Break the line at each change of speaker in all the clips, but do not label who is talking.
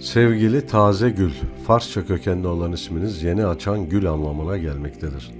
Sevgili Taze Gül, Farsça kökenli olan isminiz yeni açan gül anlamına gelmektedir.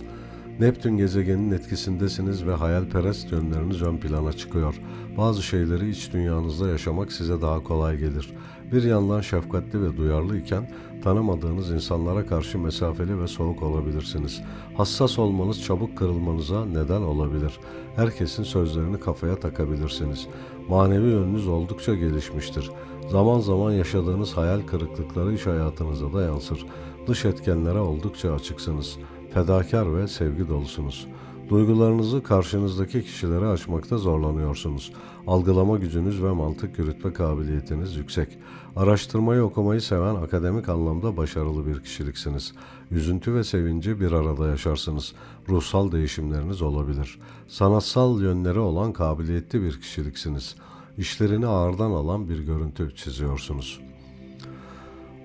Neptün gezegeninin etkisindesiniz ve hayalperest yönleriniz ön plana çıkıyor. Bazı şeyleri iç dünyanızda yaşamak size daha kolay gelir. Bir yandan şefkatli ve duyarlı iken tanımadığınız insanlara karşı mesafeli ve soğuk olabilirsiniz. Hassas olmanız çabuk kırılmanıza neden olabilir. Herkesin sözlerini kafaya takabilirsiniz. Manevi yönünüz oldukça gelişmiştir. Zaman zaman yaşadığınız hayal kırıklıkları iş hayatınıza da yansır. Dış etkenlere oldukça açıksınız. Fedakar ve sevgi dolusunuz. Duygularınızı karşınızdaki kişilere açmakta zorlanıyorsunuz. Algılama gücünüz ve mantık yürütme kabiliyetiniz yüksek. Araştırmayı okumayı seven akademik anlamda başarılı bir kişiliksiniz. Üzüntü ve sevinci bir arada yaşarsınız. Ruhsal değişimleriniz olabilir. Sanatsal yönleri olan kabiliyetli bir kişiliksiniz. İşlerini ağırdan alan bir görüntü çiziyorsunuz.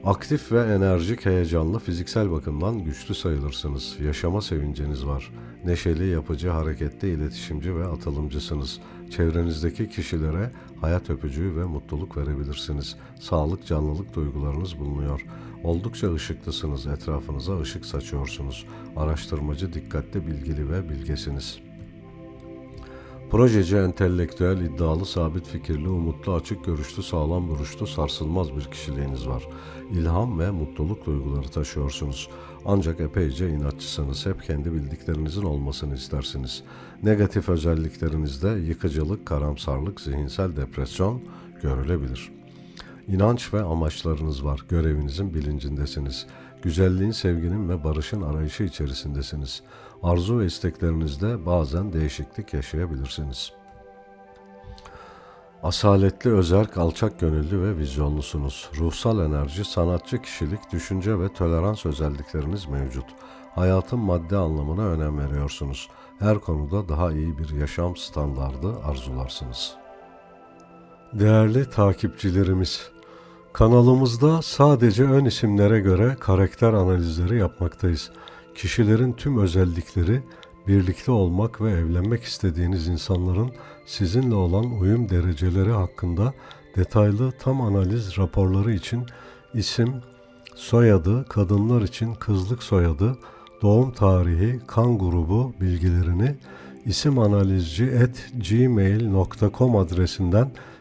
Aktif ve enerjik, heyecanlı, fiziksel bakımdan güçlü sayılırsınız. Yaşama sevinciniz var. Neşeli, yapıcı, hareketli, iletişimci ve atılımcısınız. Çevrenizdeki kişilere hayat öpücüğü ve mutluluk verebilirsiniz. Sağlık, canlılık duygularınız bulunuyor. Oldukça ışıklısınız, etrafınıza ışık saçıyorsunuz. Araştırmacı, dikkatli, bilgili ve bilgesiniz.'' Projeci, entelektüel, iddialı, sabit fikirli, umutlu, açık görüşlü, sağlam duruşlu, sarsılmaz bir kişiliğiniz var. İlham ve mutluluk duyguları taşıyorsunuz. Ancak epeyce inatçısınız. Hep kendi bildiklerinizin olmasını istersiniz. Negatif özelliklerinizde yıkıcılık, karamsarlık, zihinsel depresyon görülebilir. İnanç ve amaçlarınız var. Görevinizin bilincindesiniz. Güzelliğin, sevginin ve barışın arayışı içerisindesiniz. Arzu ve isteklerinizde bazen değişiklik yaşayabilirsiniz. Asaletli, özerk, alçak gönüllü ve vizyonlusunuz. Ruhsal enerji, sanatçı kişilik, düşünce ve tolerans özellikleriniz mevcut. Hayatın madde anlamına önem veriyorsunuz. Her konuda daha iyi bir yaşam standardı arzularsınız. Değerli takipçilerimiz, kanalımızda sadece ön isimlere göre karakter analizleri yapmaktayız. Kişilerin tüm özellikleri, birlikte olmak ve evlenmek istediğiniz insanların sizinle olan uyum dereceleri hakkında detaylı tam analiz raporları için isim, soyadı, kadınlar için kızlık soyadı, doğum tarihi, kan grubu bilgilerini isimanalizci@gmail.com adresinden